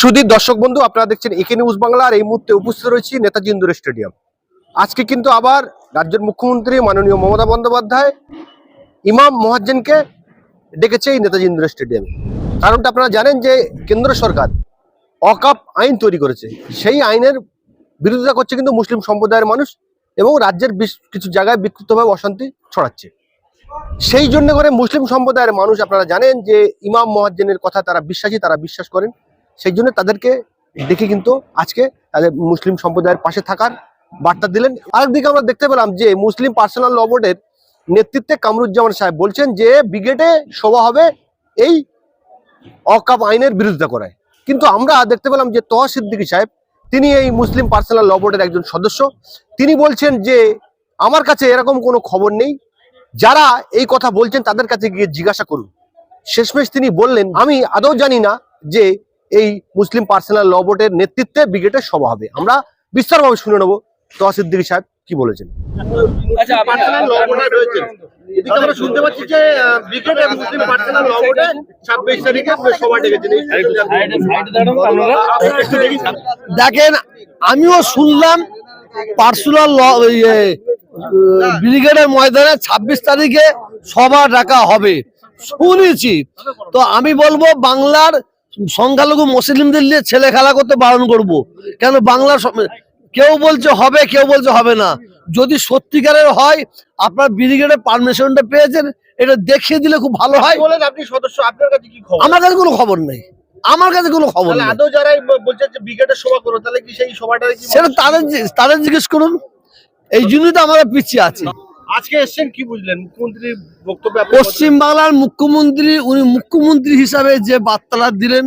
সুদীর দর্শক বন্ধু, আপনারা দেখছেন একে নিউজ বাংলা, আর এই মুহূর্তে উপস্থিত রয়েছি নেতাজি ইন্দোর স্টেডিয়াম। আজকে কিন্তু আবার রাজ্যের মুখ্যমন্ত্রী মাননীয় মমতা বন্দ্যোপাধ্যায়, ইমাম মহাজ্জেনকে ডেকেছে এই নেতাজি ইন্দোর স্টেডিয়ামে। কারণটা আপনারা জানেন যে কেন্দ্র সরকার অকাপ আইন তৈরি করেছে। সেই আইনের বিরোধিতা করছে কিন্তু মুসলিম সম্প্রদায়ের মানুষ এবং রাজ্যের কিছু জায়গায় বিক্ষিপ্তভাবে অশান্তি ছড়াচ্ছে। সেই জন্য করে মুসলিম সম্প্রদায়ের মানুষ আপনারা জানেন যে ইমাম মহাজ্জেনের কথা তারা বিশ্বাসী, তারা বিশ্বাস করেন। সেই জন্য তাদেরকে দেখে কিন্তু আজকে তাদের মুসলিম সম্প্রদায়ের পাশে থাকার বার্তা দিলেন। আরেকদিকে আমরা দেখতে পেলাম যে মুসলিম পার্সোনাল ল বোর্ডের নেতৃত্বে কামরুজ্জামান সাহেব বলছেন যে ব্রিগেডে সভা হবে এই অকাপ আইনের বিরোধিতা করায়। কিন্তু আমরা দেখতে পেলাম যে তহ সিদ্দিকী সাহেব, তিনি এই মুসলিম পার্সোনাল ল বোর্ডের একজন সদস্য। তিনি বলছেন যে আমার কাছে এরকম কোনো খবর নেই। যারা এই কথা বলছেন তাদের কাছে গিয়ে জিজ্ঞাসা করুন। শেষমেশ তিনি বললেন, আমি আদৌ জানি না যে এই মুসলিম পার্সোনাল ল বোর্ডের নেতৃত্বে ব্রিগেডের সভা হবে। আমরা বিস্তারভাবে শুনে নেব। তহসিদ্দিক সাহেব কি বলেছেন? আচ্ছা, আপনি- পার্সোনাল ল বোর্ডে রয়েছেন এদিকে আমরা শুনতে পাচ্ছি যে ব্রিগেডের মুসলিম পার্সোনাল ল বোর্ডে ছাব্বিশ তারিখে সভা ডেকেছেন। এই সাইডে সাইডে দাঁড়ান আপনারা। একটু দেখি। দেখেন আমিও শুনলাম পার্সোনাল ব্রিগেডের ময়দানে ছাব্বিশ তারিখে সভা ডাকা হবে। শুনেছি। তো আমি বলব বাংলার সংখ্যালঘু মুসলিমদের নিয়ে ছেলে খেলা করতে বারণ করব। কেন সম- কেউ বলছে হবে কেউ বলছে হবে না। যদি সত্যিকারের হয় আপনার ব্রিগেডের পারমিশনটা পেয়েছেন এটা দেখিয়ে দিলে খুব ভালো হয়। বলেন আপনি সদস্য আপনার কাছে কি খবর? আমার কাছে কোনো খবর নেই। আমার কাছে কোনো খবর নেই। আদৌ যারাই বলছেন যে ব্রিগেডের সভা করো তাহলে কি সেই সভাটারে কি সেটা তাদের তাদের জিজ্ঞেস করুন। এই জন্যই তো আমরা পিছিয়ে আছি। আজকে এসেছেন কি বুঝলেন? মুখ্যমন্ত্রীর বক্তব্যে পশ্চিম বাংলার মুখ্যমন্ত্রী, উনি মুখ্যমন্ত্রী হিসাবে যে বার্তাটা দিলেন,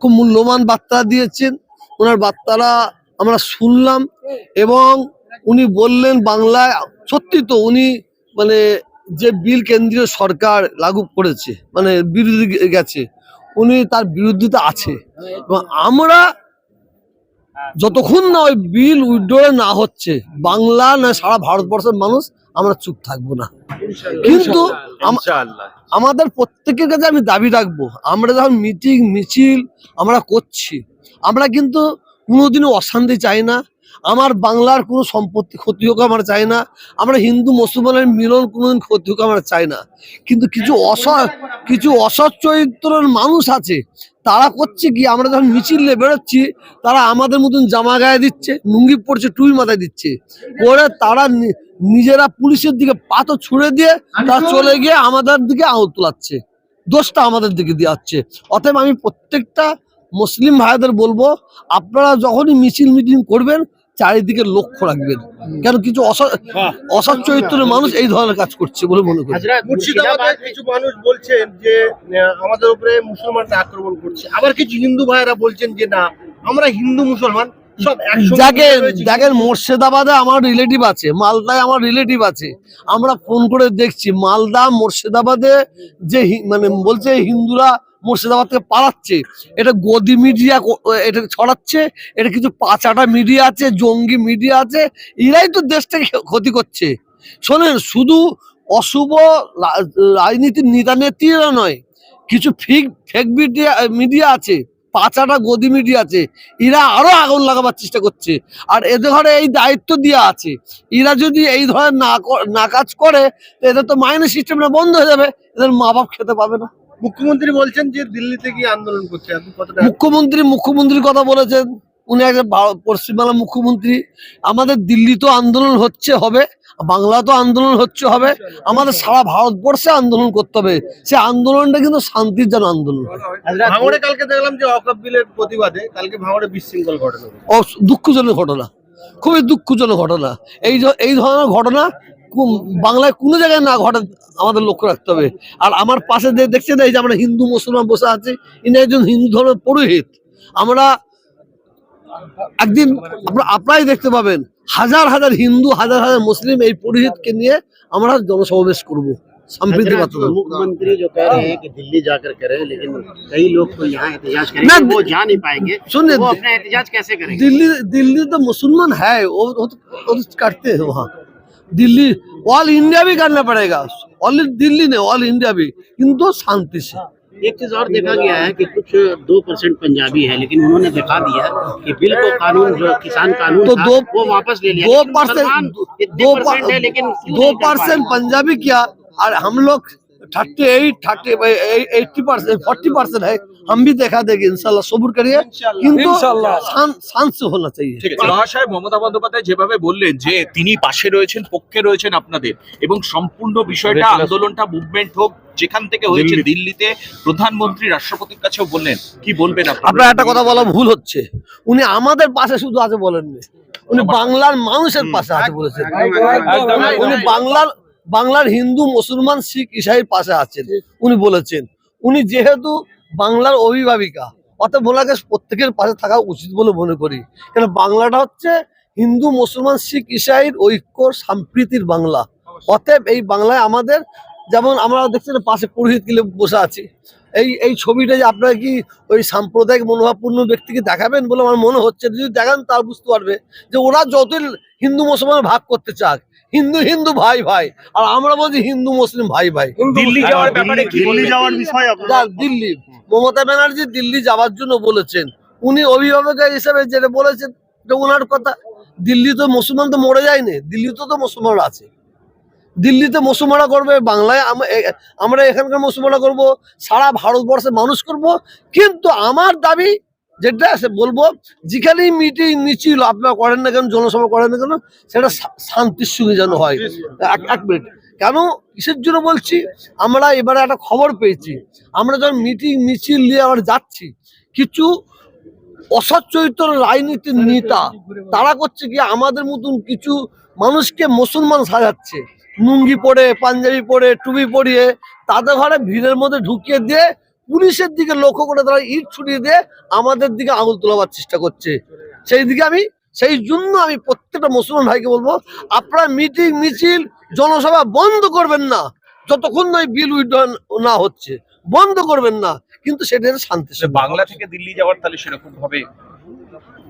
খুব মূল্যবান বার্তা দিয়েছেন। ওনার বার্তাটা আমরা শুনলাম এবং উনি বললেন বাংলায়, সত্যি তো উনি মানে যে বিল কেন্দ্রীয় সরকার লাগু করেছে মানে বিরোধী গেছে, উনি তার বিরোধিতা আছে। এবং আমরা যতক্ষণ না ওই বিল উইড্রো না হচ্ছে বাংলা না সারা ভারতবর্ষের মানুষ আমরা চুপ থাকব না। কিন্তু আমাদের প্রত্যেকের কাছে আমি দাবি রাখব আমরা যখন মিটিং মিছিল আমরা করছি আমরা কিন্তু কোনোদিনও অশান্তি চাই না। আমার বাংলার কোনো সম্পত্তি ক্ষতি হোক আমরা চাই না। আমরা হিন্দু মুসলমানের মিলন কোনোদিন ক্ষতি হোক আমরা চাই না। কিন্তু কিছু অস কিছু অসৎ চরিত্রের মানুষ আছে তারা করছে কি? আমরা যখন মিছিল নিয়ে বেরোচ্ছি তারা আমাদের মতন জামা গায়ে দিচ্ছে লুঙ্গি পড়ছে টুই মাথায় দিচ্ছে। পরে তারা নিজেরা পুলিশের দিকে পাথর ছুড়ে দিয়ে তারা চলে গিয়ে আমাদের দিকে আহত তোলাচ্ছে দোষটা আমাদের দিকে দেওয়াচ্ছে অতএব আমি প্রত্যেকটা মুসলিম ভাইদের বলব আপনারা যখনই মিছিল মিটিং করবেন চারিদিকে লক্ষ্য রাখবেন। কেন কিছু অসৎ অসৎ চরিত্রের মানুষ এই ধরনের কাজ করছে বলে মনে করি। মুর্শিদাবাদে কিছু মানুষ বলছেন যে আমাদের উপরে মুসলমানরা আক্রমণ করছে। আবার কিছু হিন্দু ভাইরা বলছেন যে না আমরা হিন্দু মুসলমান মুর্শিদাবাদে আমার রিলেটিভ আছে মালদায় আমার রিলেটিভ আছে। আমরা ফোন করে দেখছি মালদা মুর্শিদাবাদে যে হি- মানে বলছে হিন্দুরা মুর্শিদাবাদ থেকে পালাচ্ছে। এটা গদি মিডিয়া এটা ছড়াচ্ছে, এটা কিছু পাচাটা মিডিয়া আছে, জঙ্গি মিডিয়া আছে, এরাই তো দেশটাকে ক্ষতি করছে। শোনেন, শুধু অশুভ রাজনীতির নেতা নেত্রীরা নয়, কিছু ফিক ফেক মিডিয়া মিডিয়া আছে, পাচাটা গদি মিডিয়া আছে, এরা আরও আগুন লাগাবার চেষ্টা করছে। আর এদের ঘরে এই দায়িত্ব দেওয়া আছে, এরা যদি এই ধরনের না না কাজ করে এদের তো মাইনে সিস্টেমটা বন্ধ হয়ে যাবে, এদের মা বাপ খেতে পাবে না। মুখ্যমন্ত্রী বলছেন যে দিল্লিতে গিয়ে আন্দোলন করছে। মুখ্যমন্ত্রী মুখ্যমন্ত্রীর কথা বলেছেন। উনি একটা ভা- পশ্চিমবাংলার মুখ্যমন্ত্রী। আমাদের দিল্লি তো আন্দোলন হচ্ছে হবে। বাংলা তো আন্দোলন হচ্ছে হবে। আমাদের সারা ভারতবর্ষে আন্দোলন করতে হবে। সে আন্দোলনটা কিন্তু শান্তির যেন আন্দোলন। ভাঙড়ে কালকে দেখলাম যে অকাপ বিলের প্রতিবাদে কালকে ভাঙড়ে বিশৃঙ্খল ঘটনা। দুঃখজনক ঘটনা। খুবই দুঃখজনক ঘটনা। এই এই ধরনের ঘটনা বাংলায় কোনো জায়গায় না ঘটে আমাদের লক্ষ্য রাখতে হবে আর আমার পাশে যে দেখছেন এই যে আমরা হিন্দু মুসলমান বসে আছি ইনি একজন হিন্দু ধর্মের পুরোহিত আমরা একদিন আপনারা আপনারাই দেখতে পাবেন হাজার হাজার হিন্দু হাজার হাজার মুসলিম এই পুরোহিতকে নিয়ে আমরা জনসমাবেশ করব সম্প্রীতি বার্তা দেবো। मुख्यमंत्री जो कह रहे हैं कि दिल्ली जाकर करें लेकिन कई लोग तो यहाँ एहतजाज ना, करेंगे वो जा नहीं पाएंगे सुनिए, वो अपना एहतजाज कैसे करेंगे दिल्ली दिल्ली तो मुसलमान है वो वो तो, वो तो करते हैं वहाँ दिल्ली ऑल इंडिया भी करना पड़ेगा। ऑल दिल्ली ने ऑल इंडिया भी। इन दो शांति से। एक चीज़ और देखा गया है कि कुछ दो परसेंट पंजाबी है लेकिन उन्होंने दिखा दिया कि बिल को कानून जो किसान कानून तो दो- वो वापस ले लिया। दो परसेंट दो परसेंट है लेकिन दो परसेंट पंजाबी क्या और हम लोग thirty eight thirty eighty percent forty percent है हम भी देखा देंगे इंशाल्लाह सब्र करिए কিন্তু শান- শান্ত से होना चाहिए ঠিক আছে মহাশয় মমতা বন্দ্যোপাধ্যায় যেভাবে বললেন যে তিনি পাশে রয়েছেন পক্ষে রয়েছেন আপনাদের এবং সম্পূর্ণ বিষয়টা আন্দোলনটা মুভমেন্ট হোক যেখান থেকে হয়েছে দিল্লিতে প্রধানমন্ত্রী রাষ্ট্রপতির কাছেও বললেন কি বলবেন আপনারা আপনার একটা কথা বলা ভুল হচ্ছে উনি আমাদের পাশে শুধু আছে বলেননি উনি বাংলার মানুষের পাশে আছে বলেছেন উনি- উনি বাংলার বাংলার হিন্দু, মুসলমান, শিখ ইসাইয়ের পাশে আছেন। উনি বলেছেন, উনি যেহেতু বাংলার অভিভাবিকা অতএব ওনাকে প্রত্যেকের পাশে থাকা উচিত বলে মনে করি। কেন, বাংলাটা হচ্ছে হিন্দু, মুসলমান, শিখ ইসাইয়ের ঐক্য, সাম্প্রীতির বাংলা। অতএব এই বাংলায় আমাদের, যেমন আমরা দেখছেন পাশে পুরোহিত কিলে বসে আছি। এই এই ছবিটা যে আপনারা কি ওই সাম্প্রদায়িক মনোভাবপূর্ণ ব্যক্তিকে দেখাবেন বলে আমার মনে হচ্ছে যদি দেখান তার বুঝতে পারবে যে ওরা যতই হিন্দু, মুসলমান ভাগ করতে চাক হিন্দু হিন্দু ভাই ভাই। আর আমরা বলছি হিন্দু মুসলিম ভাই ভাই। দিল্লি যাওয়ার ব্যাপারে কি বলবেন যা দিল্লি। মমতা ব্যানার্জি দিল্লি যাওয়ার জন্য বলেছেন। উনি অভিভাবক হিসেবে যেটা বলেছেন ওনার কথা। দিল্লি তো মুসলমান তো মরে যায়নি। দিল্লিতে তো মুসলমান আছে। দিল্লিতে মুসলমানরা করবে বাংলায় আম- আমরা এখানকার মুসলমানরা করব সারা ভারতবর্ষে মানুষ করব। কিন্তু আমার দাবি যেটা বলব, যেখানেই মিটিং মিছিল আপনারা করেন না কেন, জনসভা করেন না কেন, সেটা শান্তির সঙ্গে যেন হয়। এক- মিনিট কেন? কিসের জন্য বলছি, আমরা এবারে একটা খবর পেয়েছি। আমরা যখন মিটিং মিছিল নিয়ে আবার যাচ্ছি, কিছু অসৎ চরিত্র রাজনীতির নেতা, তারা করছে কি, আমাদের মতন কিছু মানুষকে মুসলমান সাজাচ্ছে। লুঙ্গি পরে, পাঞ্জাবি পরে, টুপি পরিয়ে, তাদের ঘরে ভিড়ের মধ্যে ঢুকিয়ে দিয়ে পুলিশের দিকে লক্ষ্য করে তারা ইট ছুটিয়ে দিয়ে আমাদের দিকে আঙুল তোলাবার চেষ্টা করছে। সেই দিকে আমি সেই জন্য আমি প্রত্যেকটা মুসলমান ভাইকে বলব আপনারা মিটিং মিছিল জনসভা বন্ধ করবেন না। যতক্ষণ না বিল উইড্রন না হচ্ছে বন্ধ করবেন না। কিন্তু সেটা শান্তি বাংলা থেকে দিল্লি যাওয়ার তাহলে সেরকম ভাবে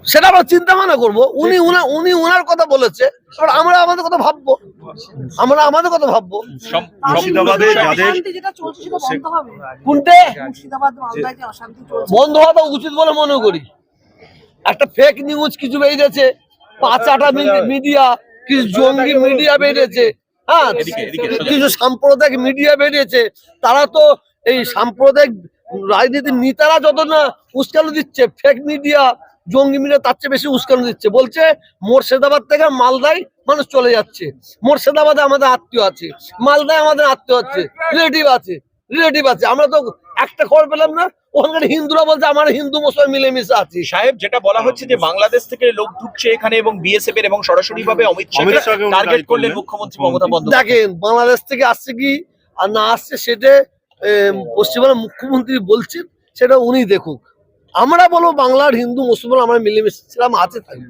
সেটা আমরা চিন্তা ভাবনা করব। উনি উনা- উনি উনার কথা বলেছে আমরা আমাদের কথা ভাববো। আমরা আমাদের কথা ভাববো। বন্ধ হবে। কোনটে? মুর্শিদাবাদ মালদায় যে অশান্তি চলছে। বন্ধ হওয়াটা উচিত বলে মনে করি। একটা ফেক নিউজ কিছু বেরিয়েছে পাঁচ আটা মিডিয়া কিছু জঙ্গি মিডিয়া বেরিয়েছে। হ্যাঁ। কিছু সাম্প্রদায়িক মিডিয়া বেরিয়েছে। তারা তো এই সাম্প্রদায়িক রাজনীতির নেতারা যত না উস্কানো দিচ্ছে ফেক মিডিয়া জঙ্গি মিডিয়া তার চেয়ে বেশি উস্কানো দিচ্ছে। বলছে মুর্শিদাবাদ থেকে মালদায় মানুষ চলে যাচ্ছে। মুর্শিদাবাদে আমাদের আত্মীয় আছে। মালদায় আমাদের আত্মীয় আছে। রিলেটিভ আছে। রিলেটিভ আছে। আমরা তো একটা খবর পেলাম না ওখানকার হিন্দুরা বলছে আমার হিন্দু মুসলমান মিলেমিশে আছি। সাহেব যেটা বলা হচ্ছে যে বাংলাদেশ থেকে লোক ঢুকছে এখানে এবং বিএসএফ এর এবং সরাসরি ভাবে অমিত টার্গেট করলেন। মুখ্যমন্ত্রী মমতা বন্দ্যোপাধ্যায়। দেখেন বাংলাদেশ থেকে আসছে কি আর না আসছে সেটা এম, পশ্চিমবাংলার মুখ্যমন্ত্রী বলছেন সেটা উনি দেখুক। আমরা বলব বাংলার হিন্দু মুসলমান আমরা মিলেমিশে ছিলাম আছে থাকব।